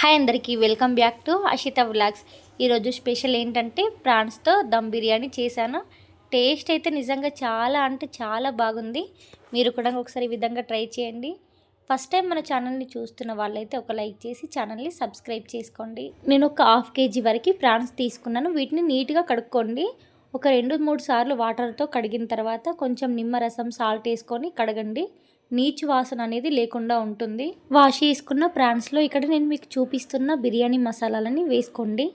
Hi అందరికీ welcome back to Ashita vlogs. ఈరోజు special ఏంటంటే ప్రాన్స్తో దమ్ బిర్యానీ చేశాను. టేస్ట్ అయితే నిజంగా చాలా అంటే చాలా బాగుంది. మీరు కూడా ఒకసారి ఈ విధంగా ట్రై చేయండి. ఫస్ట్ టైం మన ఛానల్ని చూస్తున్న వాళ్ళైతే ఒక లైక్ చేసి ఛానల్ని సబ్స్క్రైబ్ చేసుకోండి. నేను ఒక హాఫ్ కేజీ వరకు ప్రాన్స్ తీసుకున్నాను. వీటిని నీట్గా కడుక్కోండి. ఒక రెండు మూడు సార్లు వాటర్తో కడిగిన తర్వాత కొంచెం నిమ్మరసం సాల్ట్ వేసుకొని కడగండి. నీచు వాసన అనేది లేకుండా ఉంటుంది. వాష్ చేసుకున్న ప్రాన్స్లో ఇక్కడ నేను మీకు చూపిస్తున్న బిర్యానీ మసాలాలని వేసుకోండి.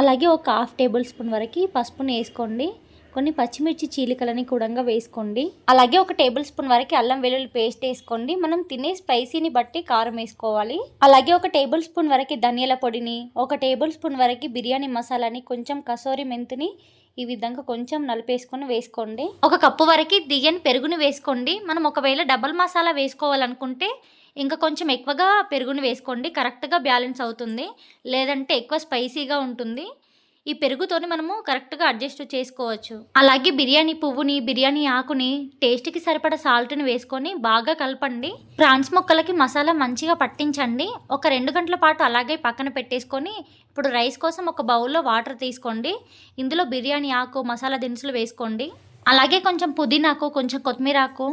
అలాగే ఒక హాఫ్ టేబుల్ స్పూన్ వరకు పసుపుని వేసుకోండి. కొన్ని పచ్చిమిర్చి చీలికలని కూడా వేసుకోండి. అలాగే ఒక టేబుల్ స్పూన్ వరకు అల్లం వెల్లుల్లి పేస్ట్ వేసుకోండి. మనం తినే స్పైసీని బట్టి కారం వేసుకోవాలి. అలాగే ఒక టేబుల్ స్పూన్ వరకు ధనియాల పొడిని ఒక టేబుల్ స్పూన్ వరకు బిర్యానీ మసాలాని కొంచెం కసోరి మెంతిని ఈ విధంగా కొంచెం నలిపేసుకొని వేసుకోండి. ఒక కప్పు వరకు దిగని పెరుగుని వేసుకోండి. మనం ఒకవేళ డబల్ మసాలా వేసుకోవాలనుకుంటే ఇంకా కొంచెం ఎక్కువగా పెరుగుని వేసుకోండి. కరెక్ట్గా బ్యాలెన్స్ అవుతుంది. లేదంటే ఎక్కువ స్పైసీగా ఉంటుంది. ఈ పెరుగుతోని మనము కరెక్ట్గా అడ్జస్ట్ చేసుకోవచ్చు. అలాగే బిర్యానీ పువ్వుని బిర్యానీ ఆకుని టేస్ట్కి సరిపడ సాల్ట్ని వేసుకొని బాగా కలపండి. ప్రాన్స్ ముక్కలకి మసాలా మంచిగా పట్టించండి. ఒక రెండు గంటల పాటు అలాగే పక్కన పెట్టేసుకొని ఇప్పుడు రైస్ కోసం ఒక బౌల్లో వాటర్ తీసుకోండి. ఇందులో బిర్యానీ ఆకు మసాలా దినుసులు వేసుకోండి. అలాగే కొంచెం పుదీనాకు కొంచెం కొత్తిమీర ఆకు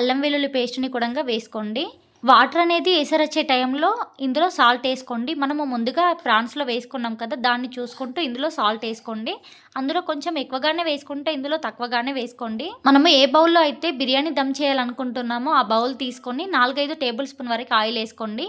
అల్లం వెల్లుల్లి పేస్ట్ని కూడా వేసుకోండి. వాటర్ అనేది ఎసరొచ్చే టైంలో ఇందులో సాల్ట్ వేసుకోండి. మనము ముందుగా ప్రాన్స్లో వేసుకున్నాం కదా దాన్ని చూసుకుంటూ ఇందులో సాల్ట్ వేసుకోండి. అందులో కొంచెం ఎక్కువగానే వేసుకుంటే ఇందులో తక్కువగానే వేసుకోండి. మనము ఏ బౌల్లో అయితే బిర్యానీ దమ్ చేయాలనుకుంటున్నామో ఆ బౌల్ తీసుకొని నాలుగైదు టేబుల్ స్పూన్ వరకు ఆయిల్ వేసుకోండి.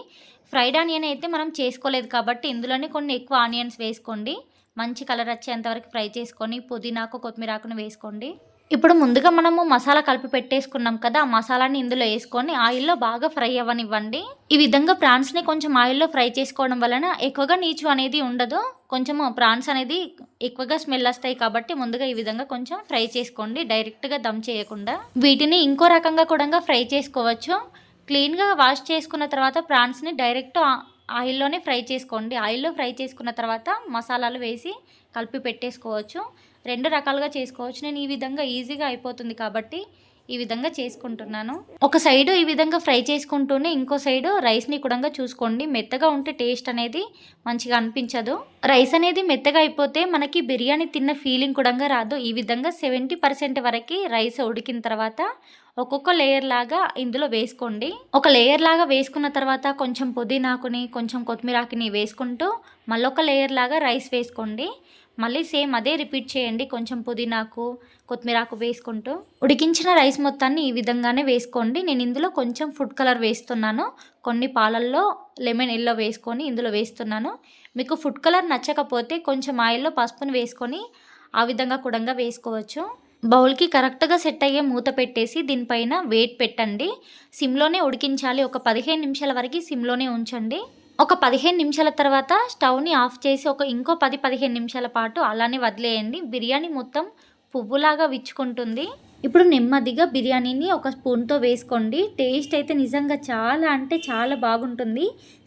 ఫ్రైడ్ ఆనియన్ అయితే మనం చేసుకోలేదు కాబట్టి ఇందులోనే కొన్ని ఎక్కువ ఆనియన్స్ వేసుకోండి. మంచి కలర్ వచ్చేంత వరకు ఫ్రై చేసుకొని పుదీనాకు కొత్తిమీరాకును వేసుకోండి. ఇప్పుడు ముందుగా మనము మసాలా కలిపి పెట్టేసుకున్నాం కదా ఆ మసాలాని ఇందులో వేసుకొని ఆయిల్లో బాగా ఫ్రై అవ్వనివ్వండి. ఈ విధంగా ప్రాన్స్ని కొంచెం ఆయిల్లో ఫ్రై చేసుకోవడం వలన ఎక్కువగా నీచు అనేది ఉండదు. కొంచెం ప్రాన్స్ అనేది ఎక్కువగా స్మెల్ వస్తాయి కాబట్టి ముందుగా ఈ విధంగా కొంచెం ఫ్రై చేసుకోండి డైరెక్ట్గా దమ్ చేయకుండా. వీటిని ఇంకో రకంగా కూడా ఫ్రై చేసుకోవచ్చు. క్లీన్గా వాష్ చేసుకున్న తర్వాత ప్రాన్స్ని డైరెక్ట్ ఆయిల్లోనే ఫ్రై చేసుకోండి. ఆయిల్లో ఫ్రై చేసుకున్న తర్వాత మసాలాలు వేసి కలిపి పెట్టేసుకోవచ్చు. రెండు రకాలుగా చేసుకోవచ్చు. నేను ఈ విధంగా ఈజీగా అయిపోతుంది కాబట్టి ఈ విధంగా చేసుకుంటున్నాను. ఒక సైడు ఈ విధంగా ఫ్రై చేసుకుంటూనే ఇంకో సైడు రైస్ని కూడా చూసుకోండి. మెత్తగా ఉంటే టేస్ట్ అనేది మంచిగా అనిపించదు. రైస్ అనేది మెత్తగా అయిపోతే మనకి బిర్యానీ తిన్న ఫీలింగ్ కూడా రాదు. ఈ విధంగా సెవెంటీ పర్సెంట్ వరకు రైస్ ఉడికిన తర్వాత ఒక్కొక్క లేయర్ లాగా ఇందులో వేసుకోండి. ఒక లేయర్ లాగా వేసుకున్న తర్వాత కొంచెం పుదీనాకుని కొంచెం కొత్తిమీరాకుని వేసుకుంటూ మళ్ళొక లేయర్ లాగా రైస్ వేసుకోండి. మళ్ళీ సేమ్ అదే రిపీట్ చేయండి. కొంచెం పుదీనాకు కొత్తిమీరాకు వేసుకుంటూ. ఉడికించిన రైస్ మొత్తాన్ని ఈ విధంగానే వేసుకోండి. నేను ఇందులో కొంచెం ఫుడ్ కలర్ వేస్తున్నాను. కొన్ని పాలల్లో లెమన్ ఎల్లో వేసుకొని ఇందులో వేస్తున్నాను. మీకు ఫుడ్ కలర్ నచ్చకపోతే కొంచెం ఆయిల్లో పసుపుని వేసుకొని ఆ విధంగా కూడంగా వేసుకోవచ్చు. బౌల్కి కరెక్ట్గా సెట్ అయ్యే మూత పెట్టేసి దీనిపైన వెయిట్ పెట్టండి. సిమ్లోనే ఉడికించాలి. ఒక పదిహేను నిమిషాల వరకు సిమ్లోనే ఉంచండి. ఒక పదిహేను నిమిషాల తర్వాత స్టవ్ని ఆఫ్ చేసి ఒక ఇంకో పది పదిహేను నిమిషాల పాటు అలానే వదిలేయండి. బిర్యానీ మొత్తం పువ్వులాగా విచ్చుకుంటుంది. ఇప్పుడు నెమ్మదిగా బిర్యానీని ఒక స్పూన్తో వేసుకోండి. టేస్ట్ అయితే నిజంగా చాలా అంటే చాలా బాగుంటుంది.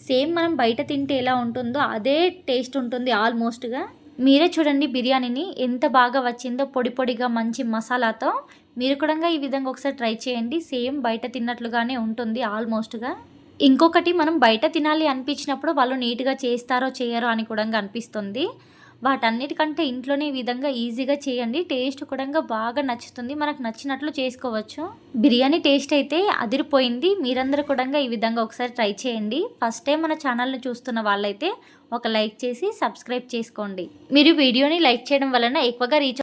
సేమ్ మనం బయట తింటే ఎలా ఉంటుందో అదే టేస్ట్ ఉంటుంది ఆల్మోస్ట్గా. మీరే చూడండి బిర్యానీని ఎంత బాగా వచ్చిందో పొడి పొడిగా మంచి మసాలాతో. మీరు కూడా ఈ విధంగా ఒకసారి ట్రై చేయండి. సేమ్ బయట తిన్నట్లుగానే ఉంటుంది ఆల్మోస్ట్గా. ఇంకొకటి మనం బయట తినాలి అనిపించినప్పుడు వాళ్ళు నీట్గా చేస్తారో చేయరో అని కూడా అనిపిస్తుంది. వాటన్నిటికంటే ఇంట్లోనే విధంగా ఈజీగా చేయండి. టేస్ట్ కూడా బాగా నచ్చుతుంది. మనకు నచ్చినట్లు చేసుకోవచ్చు. బిర్యానీ టేస్ట్ అయితే అదిరిపోయింది. మీరందరూ కూడా ఈ విధంగా ఒకసారి ట్రై చేయండి. ఫస్ట్ టైం మన ఛానల్ని చూస్తున్న వాళ్ళైతే ఒక లైక్ చేసి సబ్స్క్రైబ్ చేసుకోండి. మీరు వీడియోని లైక్ చేయడం వలన ఎక్కువగా రీచ్